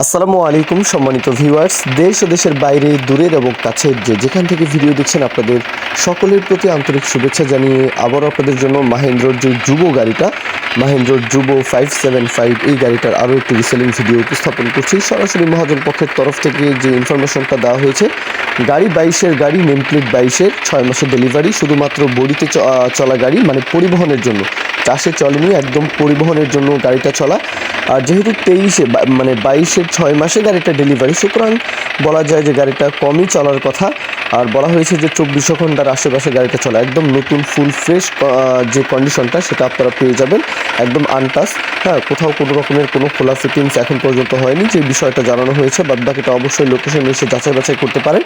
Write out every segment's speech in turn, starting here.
আসসালামু আলাইকুম, সম্মানিত ভিউয়ার্স। দেশ ও দেশের বাইরে দূরের এবং কাছের যে যেখান থেকে ভিডিও দেখছেন আপনাদের সকলের প্রতি আন্তরিক শুভেচ্ছা জানিয়ে আবারও আপনাদের জন্য মাহেন্দ্রর যে যুব গাড়িটা, মাহেন্দ্রর যুব ফাইভ সেভেন ফাইভ এই গাড়িটার আরও একটি রিসেলিং ভিডিও উপস্থাপন করছি। সরাসরি মহাজন পক্ষের তরফ থেকে যে ইনফরমেশনটা দেওয়া হয়েছে, গাড়ি বাইশের গাড়ি নেম প্লেট বাইশের, ছয় মাসের ডেলিভারি শুধুমাত্র বডিতে চলা গাড়ি মানে পরিবহনের জন্য। চাষে চলেনি একদম পরিবহনের জন্য গাড়িটা চলা। আর যেহেতু তেইশে মানে বাইশের ছয় মাসে গাড়িটা ডেলিভারি সুতরাং বলা যায় যে গাড়িটা কমই চলার কথা। আর বলা হয়েছে যে চব্বিশশো ঘণ্টার আশেপাশে গাড়িটা চলা। একদম নতুন ফুল ফ্রেশ যে কন্ডিশনটা সেটা আপনারা পেয়ে যাবেন। একদম আনটাস হ্যাঁ কোথাও কোনো রকমের কোনো খোলা ফিটিংস এখন পর্যন্ত হয়নি, যে বিষয়টা জানানো হয়েছে বাদ বাকিটা অবশ্যই লোকেশনে এসে যাচাই বাছাই করতে পারেন।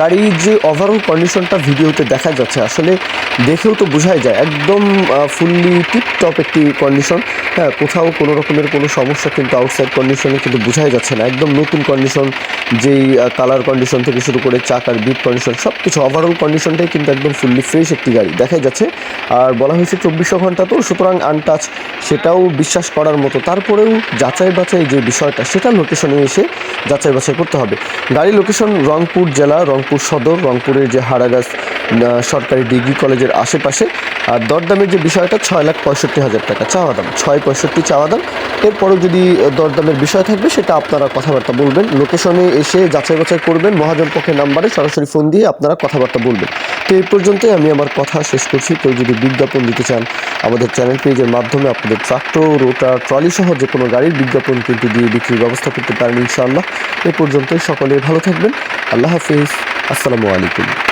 গাড়ির যে ওভারঅল কন্ডিশনটা ভিডিওতে দেখা যাচ্ছে, আসলে দেখেও তো বোঝাই যায়, একদম ফুললি টিপটপ একটি কন্ডিশন হ্যাঁ কোথাও কোনো রকমের কোনো সমস্যা কিন্তু আউটসাইড কন্ডিশনে কিন্তু বোঝাই যাচ্ছে না। একদম নতুন কন্ডিশন যেই কালার কন্ডিশন থেকে শুরু করে চাকার বিট কন্ডিশন সব কিছু ওভারঅল কন্ডিশনটাই কিন্তু একদম ফুললি ফ্রেশ একটি গাড়ি। দেখাই যাচ্ছে। আর বলা হয়েছে চব্বিশশো ঘণ্টা তো, সুতরাং আনটাচ সেটাও বিশ্বাস করার মতো। তারপরেও যাচাই বাছাই যে বিষয়টা, সেটা লোকেশনে এসে যাচাই বাছাই করতে হবে। গাড়ি লোকেশন রংপুর জেলা, রংপুর সদর, রংপুরের যে হারাগাছ সরকারি ডিগ্রি কলেজের আশেপাশে। আর দরদামের যে বিষয়টা, ছয় লাখ পঁয়ষট্টি হাজার টাকা চাওয়া দাম। ছয় পঁয়ষট্টি চাওয়া দাম এরপরও যদি দরদামের বিষয় থাকবে, সেটা আপনারা কথাবার্তা বলবেন। লোকেশনে এসে যাচাই বাছাই করবেন, মহাজন পক্ষের নাম্বারে সরাসরি ফোন দিয়ে আপনারা কথাবার্তা বলবেন। তো এই পর্যন্তই আমি আমার কথা শেষ করছি। কেউ যদি বিজ্ঞাপন দিতে চান, আমাদের চ্যানেল পেজের মাধ্যমে আপনাদের ট্রাক্টর, রোটার, ট্রলি সহ যে কোনো গাড়ির বিজ্ঞাপন কিন্তু দিয়ে বিক্রির ব্যবস্থা করতে পারেন ইনশাআল্লাহ। এ পর্যন্তই সকলে ভালো থাকবেন। আল্লাহ হাফিজ। আসসালামু আলাইকুম।